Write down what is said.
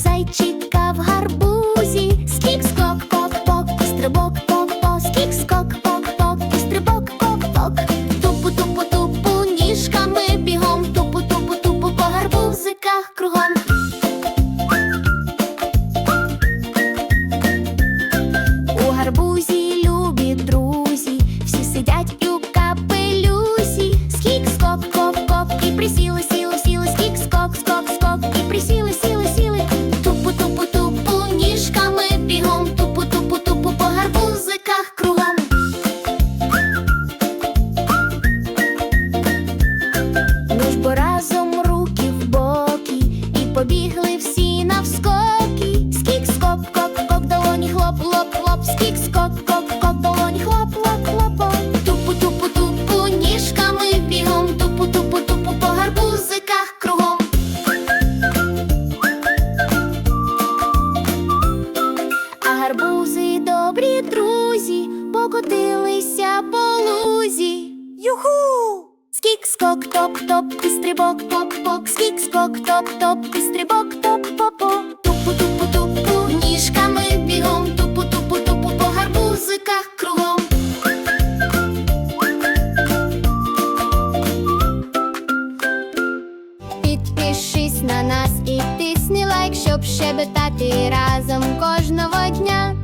зайчика в гарбу. побігли всі навскоки, скік, скок, кок, кок долоні, хлоп, лоп, лоп, скік, скок, коп, кок долоні, хлоп, лоп, лопо. Тупу, тупу, тупу, ніжками бігом, тупу, тупу, тупу, по гарбузиках кругом. А гарбузи добрі друзі, покотилися по лузі. Юху! Скік, скок, топ, топ, і стрибок, топ, топ, скік, скок, топ, топ. на нас і тисни лайк, щоб щебетати разом кожного дня.